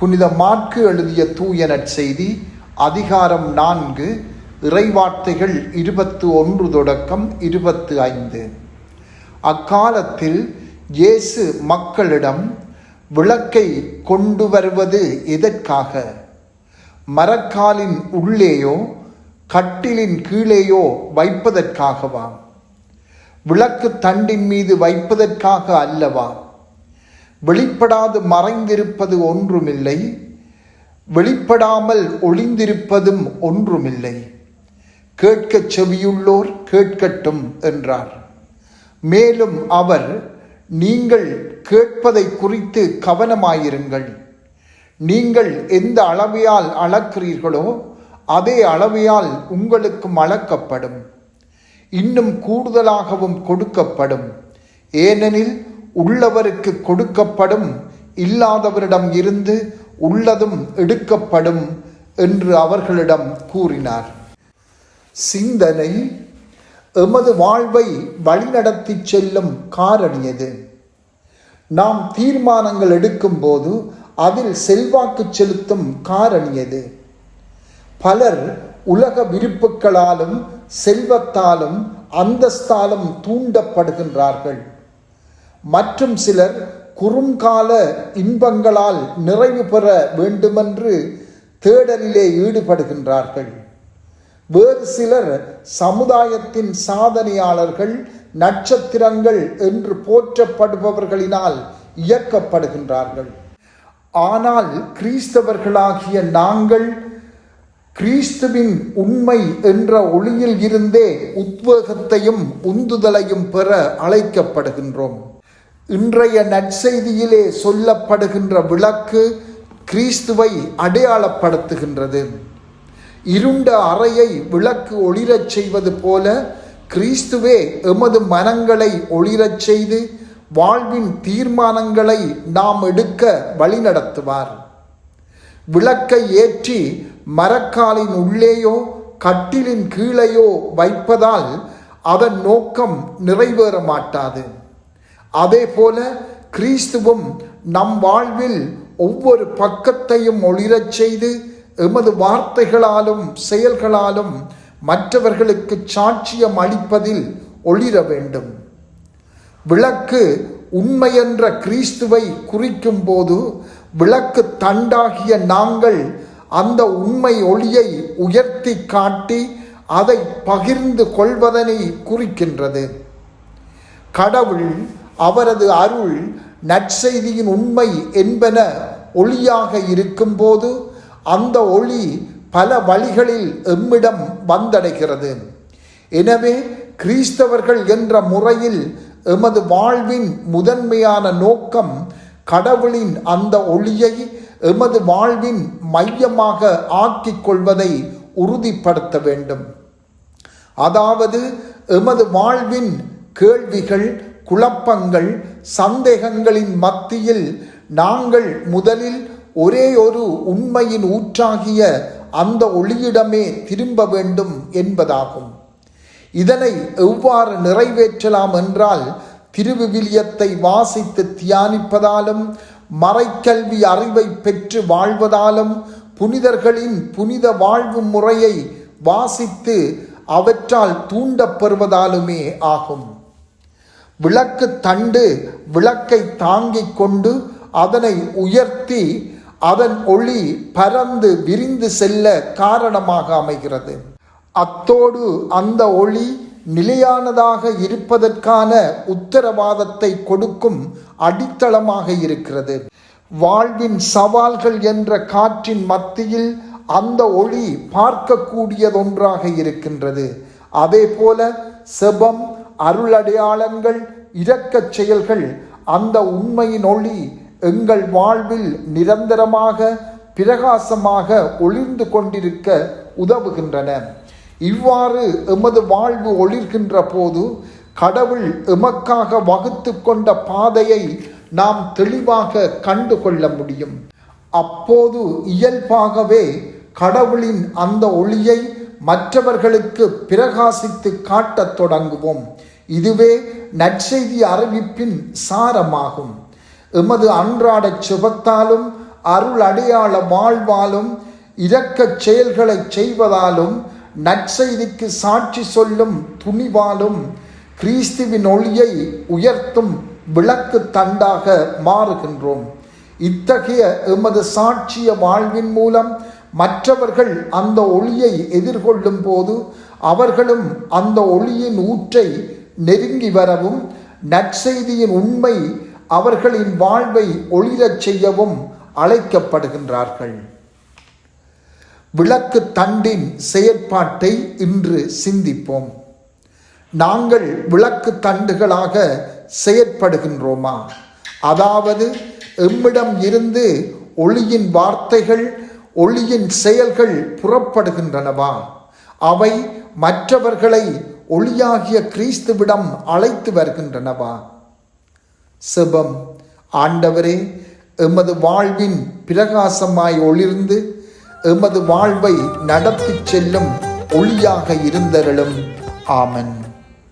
புனித மாற்கு எழுதிய தூய நற்செய்தி அதிகாரம் நான்கு இறைவார்த்தைகள் இருபத்து ஒன்று தொடக்கம் இருபத்து ஐந்து. அக்காலத்தில் இயேசு மக்களிடம் விளக்கை கொண்டு வருவது எதற்காக? மரக்காலின் உள்ளேயோ கட்டிலின் கீழேயோ வைப்பதற்காகவா? விளக்கு தண்டின் மீது வைப்பதற்காக அல்லவா? வெளிப்படாது மறைந்திருப்பது ஒன்றுமில்லை வெளிப்படாமல் ஒளிந்திருப்பதும் ஒன்றுமில்லை. கேட்கச் செவியுள்ளோர் கேட்கட்டும் என்றார். மேலும் அவர் நீங்கள் கேட்பதை குறித்து கவனமாயிருங்கள். நீங்கள் எந்த அளவையால் அளக்கிறீர்களோ அதே அளவையால் உங்களுக்கும் அளக்கப்படும். இன்னும் கூடுதலாகவும் கொடுக்கப்படும். ஏனெனில் உள்ளவருக்கு கொடுக்கப்படும் இல்லாதவரிடம் இருந்து உள்ளதும் எடுக்கப்படும் என்று அவர்களிடம் கூறினார். சிந்தனை எமது வாழ்வை வழிநடத்தி செல்லும் காரணியது. நாம் தீர்மானங்கள் எடுக்கும்போது அதில் செல்வாக்கு செலுத்தும் காரணியது. பலர் உலக விருப்புகளாலும் செல்வத்தாலும் அந்தஸ்தாலும் தூண்டப்படுகின்றார்கள். மற்றும் சிலர் குறுங்கால இன்பங்களால் நிறைவு பெற வேண்டுமென்று தேடலிலே ஈடுபடுகின்றார்கள். வேறு சிலர் சமுதாயத்தின் சாதனையாளர்கள் நட்சத்திரங்கள் என்று போற்றப்படுபவர்களினால் இயக்கப்படுகின்றார்கள். ஆனால் கிறிஸ்தவர்களாகிய நாங்கள் கிறிஸ்துவின் உண்மை என்ற ஒளியில் இருந்தே உத்வேகத்தையும் உந்துதலையும் பெற அழைக்கப்படுகின்றோம். இன்றைய நற்செய்தியிலே சொல்லப்படுகின்ற விளக்கு கிறிஸ்துவை அடையாளப்படுத்துகின்றது. இருண்ட அறையை விளக்கு ஒளிரச் செய்வது போல கிறிஸ்துவே எமது மனங்களை ஒளிரச் செய்து வாழ்வின் தீர்மானங்களை நாம் எடுக்க வழிநடத்துவார். விளக்கை ஏற்றி மரக்காலின் உள்ளேயோ கட்டிலின் கீழேயோ வைப்பதால் அதன் நோக்கம் நிறைவேற மாட்டாது அதே போல கிறிஸ்துவும் நம் வாழ்வில் ஒவ்வொரு பக்கத்தையும் ஒளிரச் செய்து எமது வார்த்தைகளாலும் செயல்களாலும் மற்றவர்களுக்கு சாட்சியம் அளிப்பதில் ஒளிர வேண்டும். விளக்கு உண்மையென்ற கிறிஸ்துவை குறிக்கும் போது விளக்கு தண்டாகிய நாங்கள் அந்த உண்மை ஒளியை உயர்த்தி காட்டி அதை பகிர்ந்து கொள்வதனை குறிக்கின்றது. கடவுள் அவரது அருள் நற்செய்தியின் உண்மை என்பன ஒளியாக இருக்கும்போது அந்த ஒளி பல வழிகளில் எம்மிடம் வந்தடைகிறது. எனவே கிறிஸ்தவர்கள் என்ற முறையில் எமது வாழ்வின் முதன்மையான நோக்கம் கடவுளின் அந்த ஒளியை எமது வாழ்வின் மையமாக ஆக்கிக் கொள்வதை உறுதிப்படுத்த வேண்டும். அதாவது எமது வாழ்வின் கேள்விகள் குழப்பங்கள் சந்தேகங்களின் மத்தியில் நாங்கள் முதலில் ஒரே ஒரு உண்மையின் ஊற்றாகிய அந்த ஒளியிடமே திரும்ப வேண்டும் என்பதாகும். இதனை எவ்வாறு நிறைவேற்றலாம் என்றால் திருவிவிலியத்தை வாசித்து தியானிப்பதாலும் மறைக்கல்வி அறிவை பெற்று வாழ்வதாலும் புனிதர்களின் புனித வாழ்வு முறையை வாசித்து அவற்றால் தூண்டப்பெறுவதாலுமே ஆகும். விளக்கு தண்டு விளக்கை தாங்கிக் கொண்டு அதனை உயர்த்தி அதன் ஒளி பரந்து விரிந்து செல்ல காரணமாக அமைகிறது. அத்தோடு அந்த ஒளி நிலையானதாக இருப்பதற்கான உத்தரவாதத்தை கொடுக்கும் அடித்தளமாக இருக்கிறது. வாழ்வின் சவால்கள் என்ற காற்றின் மத்தியில் அந்த ஒளி பார்க்கக்கூடியதொன்றாக இருக்கின்றது. அதே போல செபம் அருளடையாளங்கள் இரக்கச் செயல்கள். அந்த உண்மையின் ஒளி எங்கள் வாழ்வில் நிரந்தரமாக பிரகாசமாக ஒளிர்ந்து கொண்டிருக்க உதவுகின்றன. இவ்வாறு எமது வாழ்வு ஒளிர்கின்ற போது கடவுள் எமக்காக வகுத்து கொண்ட பாதையை நாம் தெளிவாக கண்டு கொள்ள முடியும். அப்போது இயல்பாகவே கடவுளின் அந்த ஒளியை மற்றவர்களுக்கு பிரகாசித்து காட்டத் தொடங்குவோம். இதுவே நற்செய்தி அறிவிப்பின் சாரமாகும். எமது அன்றாட சுபத்தாலும் அருள் அடையாள வாழ்வாலும் இரக்கச் செயல்களை செய்வதாலும் நற்செய்திக்கு சாட்சி சொல்லும் துணிவாலும் கிறிஸ்துவின் ஒளியை உயர்த்தும் விளக்கு தண்டாக மாறுகின்றோம். இத்தகைய எமது சாட்சிய வாழ்வின் மூலம் மற்றவர்கள் அந்த ஒளியை எதிர்கொள்ளும் போது அவர்களும் அந்த ஒளியின் ஊற்றை நெருங்கி வரவும் நற்செய்தியின் உண்மை அவர்களின் வாழ்வை ஒளிரச் செய்யவும் அழைக்கப்படுகின்றார்கள். விளக்கு தண்டின் செயற்பாட்டை இன்று சிந்திப்போம். நாங்கள் விளக்கு தண்டுகளாக செயற்படுகின்றோமா? அதாவது எம்மிடம் இருந்து ஒளியின் வார்த்தைகள் ஒளியின் செயல்கள் புறப்படுகின்றனவா? அவை மற்றவர்களை ஒளியாகிய கிறிஸ்துவிடம் அழைத்து வருகின்றனவா? செபம் ஆண்டவரே எமது வாழ்வின் பிரகாசமாய் ஒளிர்ந்து எமது வாழ்வை நடத்திச் செல்லும் ஒளியாக இருந்தருளும். ஆமன்.